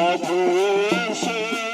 সাধু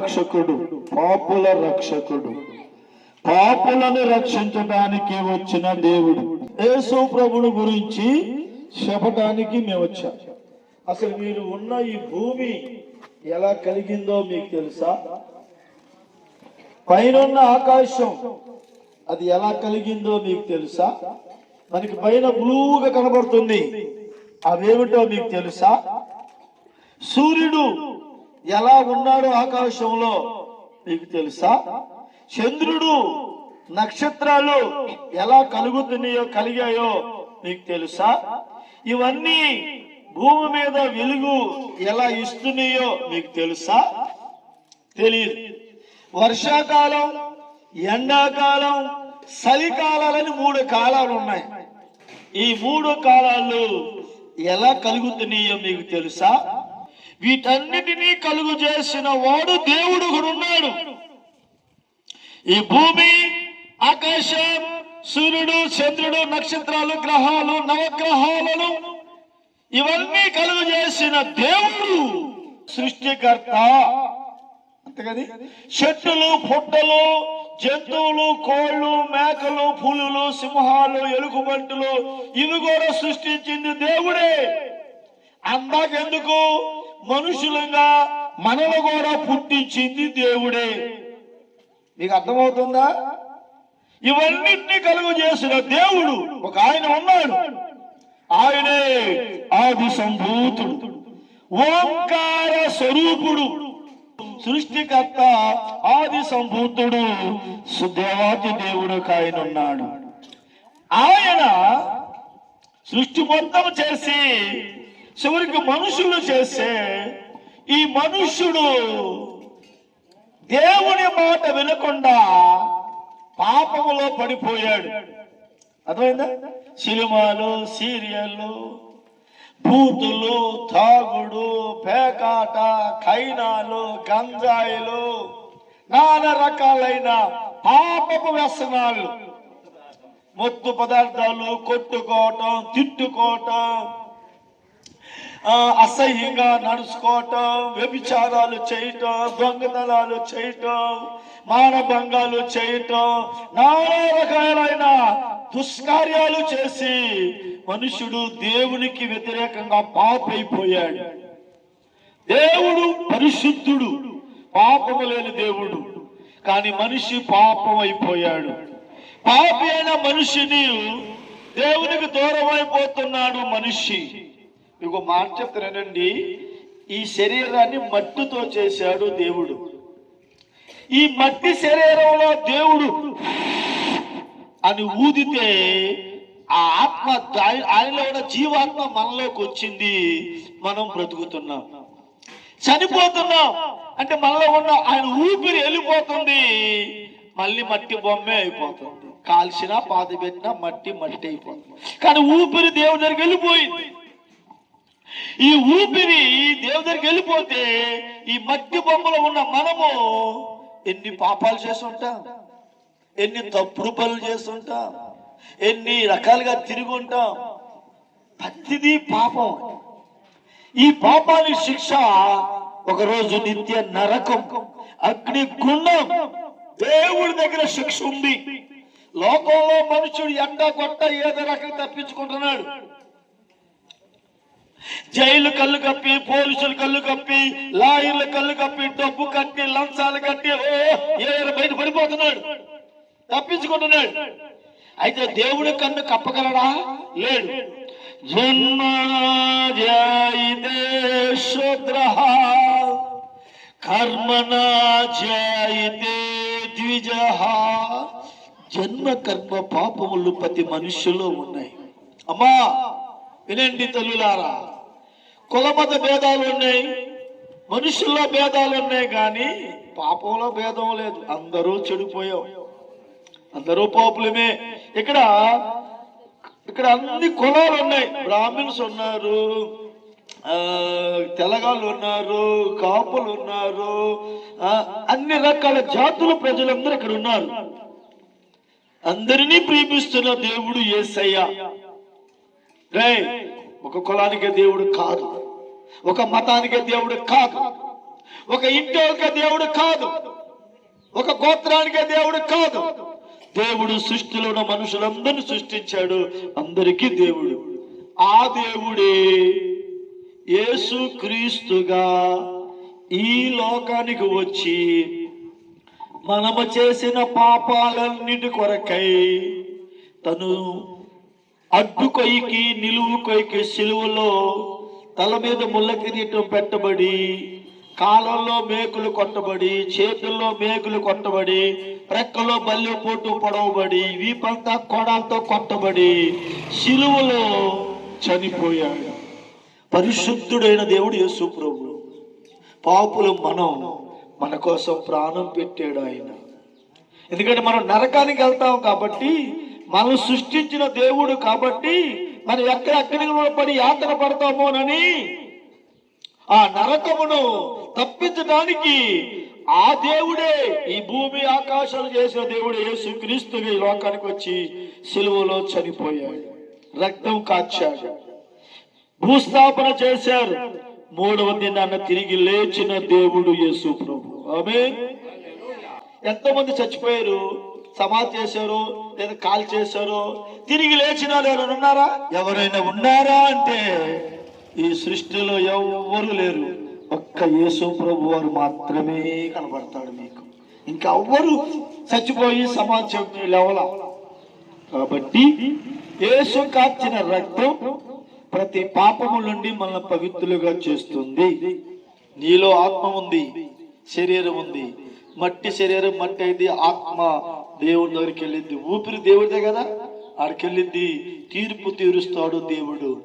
రక్షకుడు పాపుల రక్షకుడు. పాపులను రక్షించడానికి వచ్చిన దేవుడు. యేసు ప్రభుడు గురించి చెప్పడానికి మేము వచ్చాం. అసలు మీరు ఉన్న ఈ భూమి ఎలా కలిగిందో మీకు తెలుసా? పైన ఆకాశం అది ఎలా కలిగిందో మీకు తెలుసా? మనకి పైన బ్లూగా కనబడుతుంది. అవేమిటో మీకు తెలుసా? సూర్యుడు ఎలా ఉన్నాడో ఆకాశంలో? మీకు తెలుసా? చంద్రుడు నక్షత్రాలు ఎలా కలుగుతున్నాయో కలిగాయో మీకు తెలుసా? ఇవన్నీ భూమి మీద వెలుగు ఎలా ఇస్తున్నాయో మీకు తెలుసా? తెలియదు వర్షాకాలం ఎండాకాలం చలికాలాలని మూడు కాలాలు ఉన్నాయి. ఈ మూడు కాలాలు ఎలా కలుగుతున్నాయో మీకు తెలుసా? వీటన్నిటినీ కలుగు చేసిన వాడు దేవుడు ఉన్నాడు ఈ భూమి ఆకాశం సూర్యుడు చంద్రుడు నక్షత్రాలు గ్రహాలు నవగ్రహాలను ఇవన్నీ కలుగు చేసిన దేవుడు సృష్టికర్త. అంతే చెట్టులు పుట్టలు జంతువులు కోళ్ళు మేకలు పులులు సింహాలు ఎలుగుబంటులు ఇవి కూడా సృష్టించింది దేవుడే. అందాకెందుకు? మనుషులుగా మనలు కూడా పుట్టించింది దేవుడే. మీకు అర్థమవుతుందా? ఇవన్నిటిని కలుగు చేసిన దేవుడు ఒక ఆయన ఉన్నాడు. ఆయనే ఆది సంభూతుడు ఓంకార స్వరూపుడు సృష్టికర్త ఆది సంభూతుడు సుదేవాది దేవుడు ఒక ఆయన ఉన్నాడు. ఆయన సృష్టి మొత్తం చేసి చివరికి మనుషులు చేసే ఈ మనుష్యుడు దేవుని మాట వినకుండా పాపములో పడిపోయాడు. అర్థమైందా? సినిమాలు సీరియళ్ళు బూతులు తాగుడు పేకాట కైనాలు గంజాయిలు నానా రకాలైన పాపపు వ్యసనాలు. మొత్తు పదార్థాలు కొట్టుకోవటం తిట్టుకోవటం అసహ్యంగా నడుచుకోవటం వ్యభిచారాలు చేయటం దొంగతనాలు చేయటం మానభంగాలు చేయటం నానా రకాలైన దుష్కార్యాలు చేసి మనుషుడు దేవునికి వ్యతిరేకంగా పాపైపోయాడు. దేవుడు పరిశుద్ధుడు పాపము లేని దేవుడు కానీ మనిషి పాపం అయిపోయాడు పాపి అయిన మనిషిని దేవునికి దూరం అయిపోతున్నాడు మనిషి. మీకు మాట చెప్తానండి ఈ శరీరాన్ని మట్టితో చేశాడు దేవుడు. ఈ మట్టి శరీరంలో దేవుడు అని ఊదితే ఆ ఆత్మ ఆయన- ఆయనలో ఉన్న జీవాత్మ మనలోకి వచ్చింది. మనం బ్రతుకుతున్నాం. చనిపోతున్నాం. అంటే మనలో ఉన్న ఆయన ఊపిరి వెళ్ళిపోతుంది. మళ్ళీ మట్టి బొమ్మే అయిపోతుంది. కాల్చినా పాత పెట్టినా మట్టి మట్టి అయిపోతుంది. కానీ ఊపిరి దేవుడి దగ్గరికి వెళ్ళిపోయింది. ఈ ఊపిరి దేవుడి దగ్గరికి వెళ్ళిపోతే ఈ మట్టి బొమ్మలో ఉన్న మనము ఎన్ని పాపాలు చేస్తుంటాం? ఎన్ని తప్పుడు పనులు చేస్తుంటాం? ఎన్ని రకాలుగా తిరిగి ఉంటాం? ప్రతిదీ పాపం ఈ పాపానికి శిక్ష ఒకరోజు నిత్య నరకం అగ్ని గుండం. దేవుడి దగ్గర శిక్ష ఉంది. లోకంలో మనుషుడు ఎండ కొట్ట ఏదో రకంగా తప్పించుకుంటున్నాడు. జైలు కళ్ళు కప్పి పోలీసులు కళ్ళు కప్పి లాయర్లు కళ్ళు కప్పి డబ్బు కట్టి లంచాలు కట్టి ఓ ఏ బయట పడిపోతున్నాడు. తప్పించుకుంటున్నాడు. అయితే దేవుడి కన్ను కప్పగలడా? లేడు. జన్మ జాయితే జాయితే ద్విజ జన్మ కర్మ పాపములు ప్రతి మనుష్యులో ఉన్నాయి. అమ్మా వినండి తల్లులారా కులమత భేదాలు ఉన్నాయి మనుషుల్లో భేదాలు ఉన్నాయి కానీ పాపంలో భేదం లేదు. అందరూ చెడిపోయాం. అందరూ పాపులమే. ఇక్కడ ఇక్కడ అన్ని కులాలు ఉన్నాయి. బ్రాహ్మిన్స్ ఉన్నారు తెలగాళ్ళు ఉన్నారు కాపులు ఉన్నారు అన్ని రకాల జాతుల ప్రజలందరూ ఇక్కడ ఉన్నారు. అందరినీ ప్రేమిస్తున్న దేవుడు యేసయ్య రైట్ ఒక కులానికే దేవుడు కాదు. ఒక మతానికే దేవుడు కాదు. ఒక ఇంటికే దేవుడు కాదు. ఒక గోత్రానికే దేవుడు కాదు. దేవుడు సృష్టిలో ఉన్న మనుషులందరినీ సృష్టించాడు. అందరికీ దేవుడు. ఆ దేవుడే యేసు క్రీస్తుగా ఈ లోకానికి వచ్చి మనము చేసిన పాపాలన్నిటి కొరకై తను అడ్డు కొయ్యికి నిలువు కొయ్యికి సిలువలో తల మీద ముళ్ళ కిరీటం పెట్టబడి కాలంలో మేకులు కొట్టబడి చేతుల్లో మేకులు కొట్టబడి ప్రక్కలో బల్లె పోటు పొడవబడి వీపంతా కొడాలతో కొట్టబడి సిలువలో చనిపోయాడు. పరిశుద్ధుడైన దేవుడు యేసు ప్రభు పాపులు మనం మన కోసం ప్రాణం పెట్టాడు ఆయన. ఎందుకంటే మనం నరకానికి వెళ్తాం కాబట్టి మనం సృష్టించిన దేవుడు కాబట్టి మనం ఎక్కడెక్కడికి పడి యాత్ర పడతామోనని ఆ నరకమును తప్పించడానికి ఆ దేవుడే ఈ భూమి ఆకాశాలు చేసిన దేవుడు యేసు క్రీస్తుగా లోకానికి వచ్చి సిలువలో చనిపోయాడు. రక్తం కాచాడు. భూస్థాపన చేశారు. మూడవ దినాన్న తిరిగి లేచిన దేవుడు యేసు ప్రభు. ఆమె ఎంతమంది చచ్చిపోయారు. సమాధి చేశారు లేదా కాల్ చేశారు తిరిగి లేచిన ఎవరైనా ఉన్నారా? ఎవరైనా ఉన్నారా అంటే ఈ సృష్టిలో ఎవ్వరు లేరు. ఒక్క యేసు ప్రభు వారు మాత్రమే కనబడతాడు మీకు. ఇంకా ఎవ్వరు చచ్చిపోయి సమాజం లేవల? కాబట్టి యేసు కాచిన రక్తం ప్రతి పాపము నుండి మనల్ని పవిత్రులుగా చేస్తుంది. నీలో ఆత్మ ఉంది శరీరం ఉంది. మట్టి శరీరం మట్టి అయింది ఆత్మ దేవుడి దగ్గరికి వెళ్ళింది. ఊపిరి దేవుడిదే కదా? ఆడికి వెళ్ళింది. తీర్పు తీరుస్తాడు దేవుడు.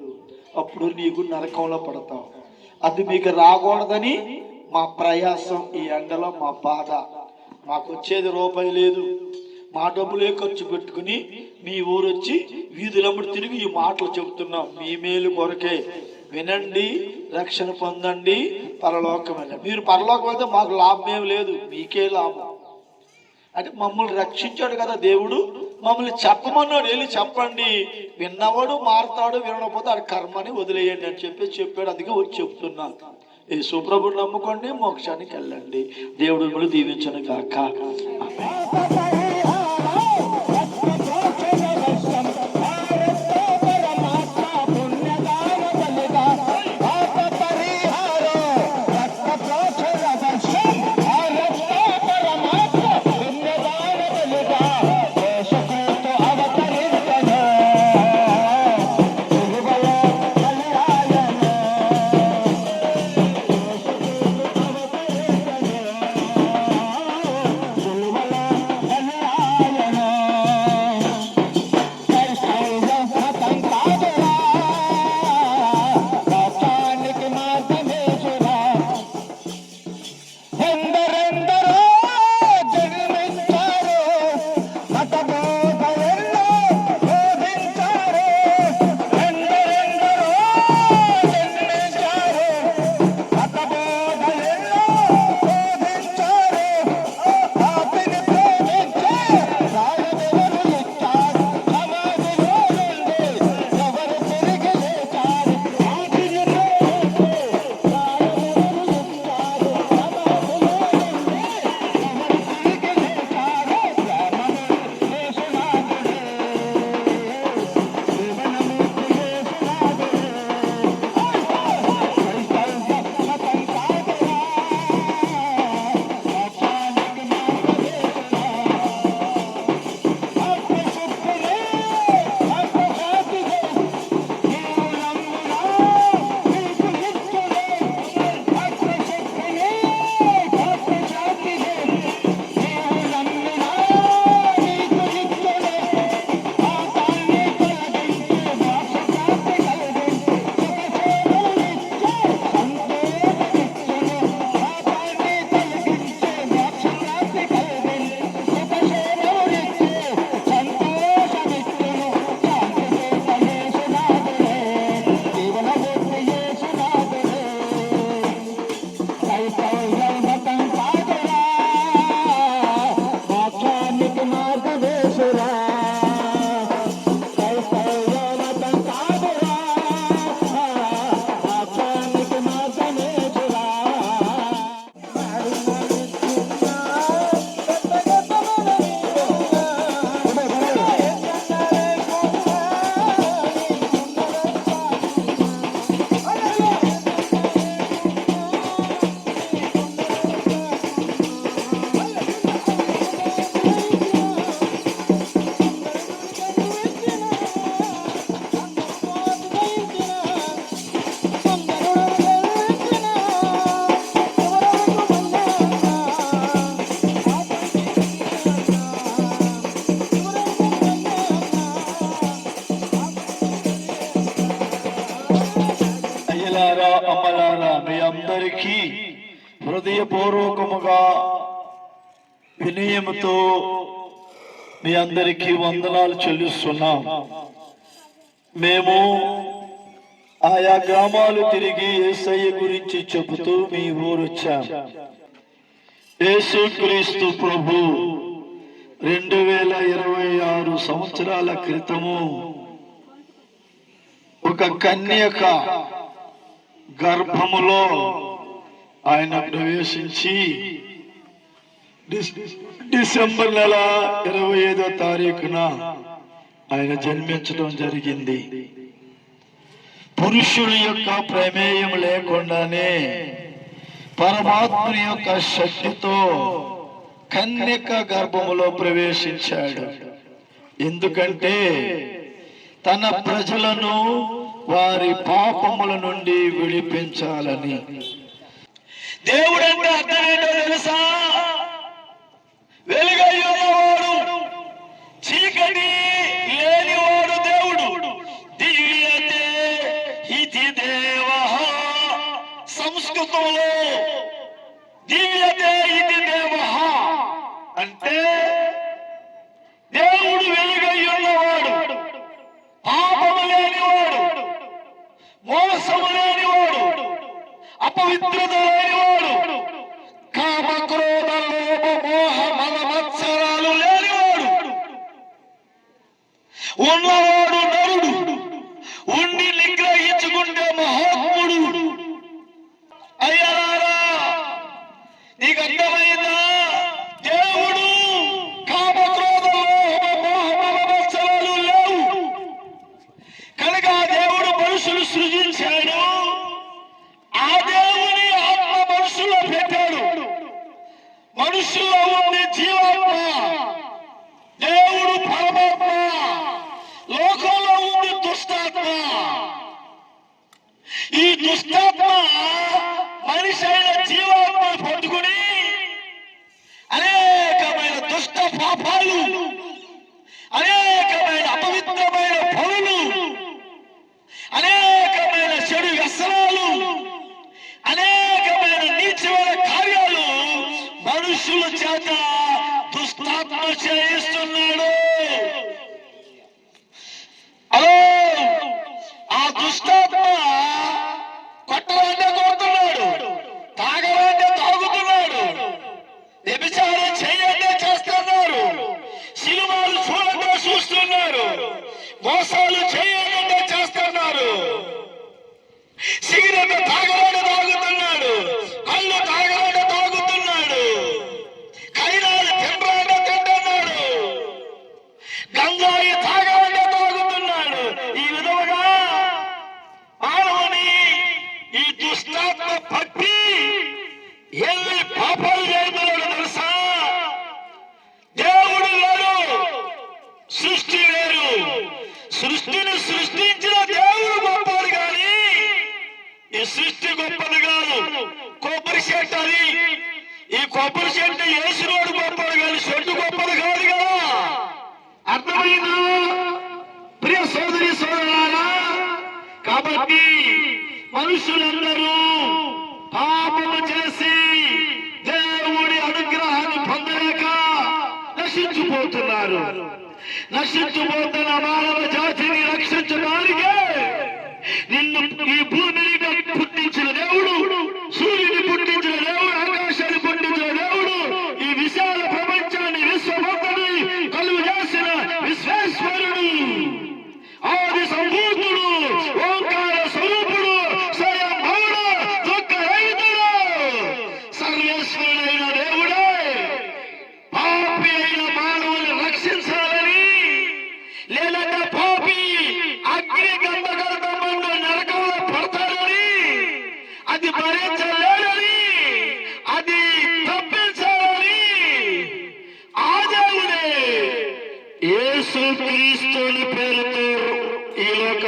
అప్పుడు నీకు నరకంలో పడతావు. అది మీకు రాకూడదని మా ప్రయాసం ఈ ఎండలో మా బాధ. మాకు వచ్చేది రూపాయి లేదు. మా డబ్బులే ఖర్చు పెట్టుకుని మీ ఊరు వచ్చి వీధులమ్మడి తిరిగి ఈ మాటలు చెబుతున్నాం. మీ మేలు కొరకే. వినండి రక్షణ పొందండి పరలోకం వెళ్ళండి. మీరు పరలోకం వెళ్తే మాకు లాభం ఏమి లేదు. మీకే లాభం. అంటే మమ్మల్ని రక్షించాడు కదా దేవుడు. మమ్మల్ని చెప్పమన్నాడు వెళ్ళి చెప్పండి. విన్నవాడు మారుతాడు వినకపోతే అది కర్మని వదిలేయండి అని చెప్పి చెప్పాడు. అందుకే వచ్చి చెప్తున్నాను ఈ సుప్రభుడు నమ్ముకోండి మోక్షానికి వెళ్ళండి. దేవుడు మిమ్మల్ని దీవించను కాక వినయముతో మీ అందరికీ వందనాలు చెల్లిస్తున్నాం. మేము ఆయా గ్రామాలు తిరిగి ఏసయ్య గురించి చెబుతూ మీ ఊరొచ్చాం. ఏసు యేసుక్రీస్తు ప్రభు రెండు వేల ఇరవై ఆరు సంవత్సరాల క్రితము ఒక కన్యక గర్భములో ఆయన ప్రవేశించి డిసెంబర్ నెల ఇరవై ఐదో తారీఖున ఆయన జన్మించడం జరిగింది. పురుషుల యొక్క ప్రమేయం లేకుండానే పరమాత్ముని యొక్క శక్తితో కన్యక గర్భములో ప్రవేశించాడు. ఎందుకంటే తన ప్రజలను వారి పాపముల నుండి విడిపించాలని. దేవుడంటే అర్థం తెలుసా? వెలుగయ్యున్నవాడు. చీకటి లేనివాడు దేవుడు. దివ్యతే ఇది దేవ సంస్కృతంలో దివ్యతే ఇది దేవ అంటే దేవుడు వెలుగయ్యున్నవాడు. పాపము లేనివాడు. మోసము లేనివాడు. అపవిత్రత లేనివాడు కామ క్రోధ లోభ మోహ మద మత్సరాలు లేనివాడు ఉన్నవాడు నరుడు ఉండి నిగ్రహించుకుంటే మహాత్ముడు అయ్యారా నీకు అర్థమైందా దేవుడు కామ క్రోధ లోభ మోహ మద మత్సరాలు లేవు కనుక ఆ దేవుడు మనుషులు సృజించాడు ఆ దేవుని ఆత్మ మనుషుల్లో పెట్టాడు మనుషుల్లో ఉంది జీవాత్మ దేవుడు పరమాత్మ లోకంలో ఉంది దుష్టాత్మ ఈ దుష్టాత్మ మనిషి అయిన జీవాత్మ పట్టుకుని అనేకమైన దుష్ట పాపాలు అనేకమైన అపవిత్రమైన పనులు అనేకమైన చెడు వ్యసనాలు అనేకమైన నీచమైన కార్యాలు మనుషుల చేత దుస్తాత్మ చేయిస్తున్నాడు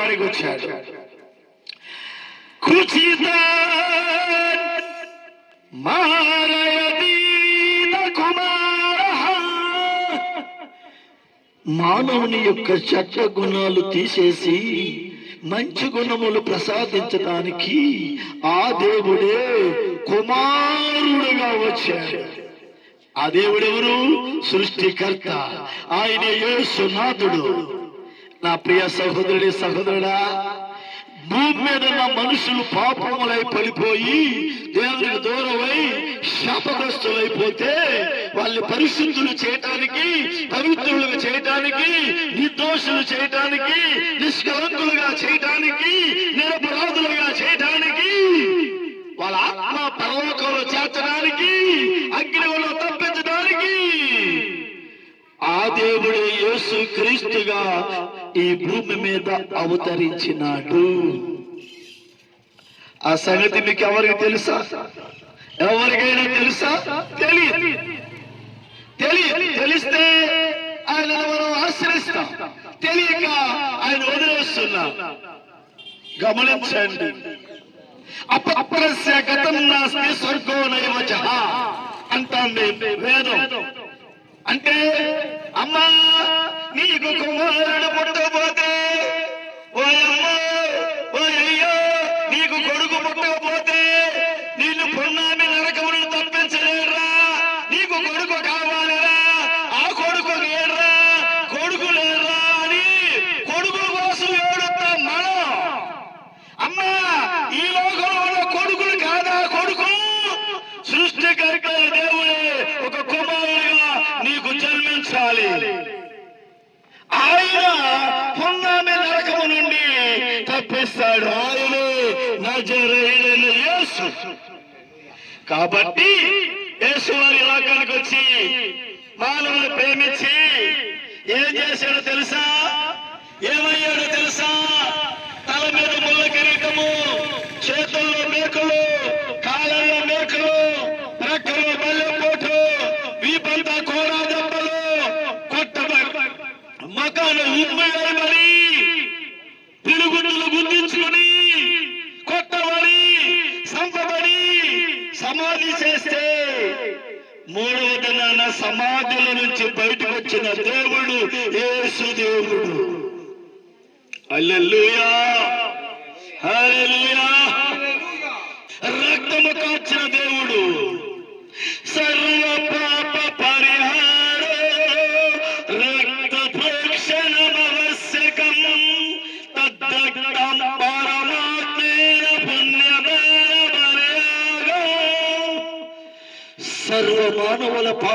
దగ్గరికి వచ్చాడు కుచిత మానవుని యొక్క చెడ్డ గుణాలు తీసేసి మంచి గుణములు ప్రసాదించడానికి ఆ దేవుడే కుమారుడుగా వచ్చాడు. ఆ దేవుడెవరు? సృష్టికర్త. ఆయన యేసునాథుడు. నా ప్రియ సహోదరుడి సహోదరుడా భూమి మీద ఉన్న మనుషులు పాపములై పడిపోయి దేవునికి దూరమై శాపగ్రస్తులైపోతే వాళ్ళు పరిశుద్ధులు చేయటానికి పవిత్రులుగా చేయటానికి నిర్దోషులు చేయటానికి నిష్కలంకులుగా చేయటానికి నిరపరాధులుగా చేయటానికి వాళ్ళ ఆత్మ పరలోకంలో చేర్చడానికి అగ్నిలో తప్పించడానికి. ఆ దేవుడు యేసు క్రీస్తుగా ఈ భూమి మీద అవతరించినాడు. ఆ సంగతి మీకు ఎవరికి తెలుసా? ఎవరికైనా తెలుసా? తెలియదు. తెలియదు. తెలిస్తే ఆయన మనం ఆశ్రయిస్తాం. తెలియక ఆయన వదిలేస్తున్నాం. గమనించండి. అపరస్య గతం నాస్తి స్వర్గో నైవచ అంటాం మేము. వేదం. అంటే అమ్మా నీకు కుమారుడు పుట్టకపోతే ఓ అమ్మ ఓ అయ్యో నీకు కొడుకు పుట్టకపోతే నిన్ను పున్నామి నరకములను తప్పించలేరురా నీకు కొడుకు కావాలిరా ఆ కొడుకు లేరురా కొడుకు లేరురా అని కొడుకు కోసం ఏడుస్తాం మనం అమ్మా ఈ లోకంలో ఉన్న కొడుకులు కాదా కొడుకు సృష్టికర్త దేవుడే ఒక కుమారుడిగా నీకు జన్మించాలి ఆయన పున్నామి నరకము నుండి తప్పిస్తాడు ఆయనే నజరేయుడైన యేసు. కాబట్టి యేసు వారి లోకానికి వచ్చి మానవుని ప్రేమించి ఏం చేశాడో తెలుసా? ఏమయ్యాడో తెలుసా? తల మీద ముళ్ళ కిరీటము చేతుల్లో మేకలు కాళ్ళల్లో మేకలు రెక్కలో బల్లెపోటు వీపంతా కోరా దెబ్బలు కొట్ట మకాలు ఉమ్మడి పిలుగుండులు గుందించుకొని కొట్టబడి సంపబడి సమాధి చేస్తే మూడవ సమాధుల నుంచి బయటకు వచ్చిన దేవుడు యేసు దేవుడు. అల్లెల్లుయా రక్తము కాచిన దేవుడు.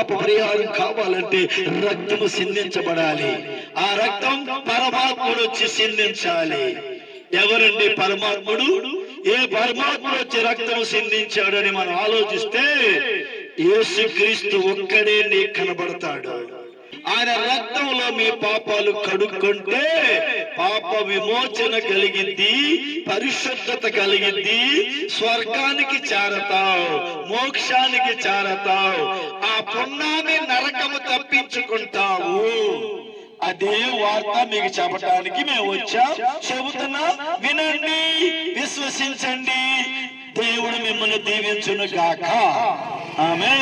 పాప పరిహారం కావాలంటే రక్తము సిందించబడాలి. ఆ రక్తం పరమాత్ముడు వచ్చి సిందించాలి. ఎవరండి పరమాత్ముడు? ఏ పరమాత్ముడు వచ్చి రక్తం సిందించాడని మనం ఆలోచిస్తే యేసుక్రీస్తు ఒక్కడే నీకు కనబడతాడు. ఆయన రక్తంలో మీ పాపాలు కడుక్కుంటే పాప విమోచన కలిగింది పరిశుద్ధత కలిగింది స్వర్గానికి చేరతావు మోక్షానికి చేరతావు. ఆ పుణ్యాన్ని నరకము తప్పించుకుంటావు. అదే వార్త మీకు చెప్పడానికి మేము వచ్చాం. చెబుతున్నా వినండి విశ్వసించండి. దేవుడు మిమ్మల్ని దీవించును గాక ఆమె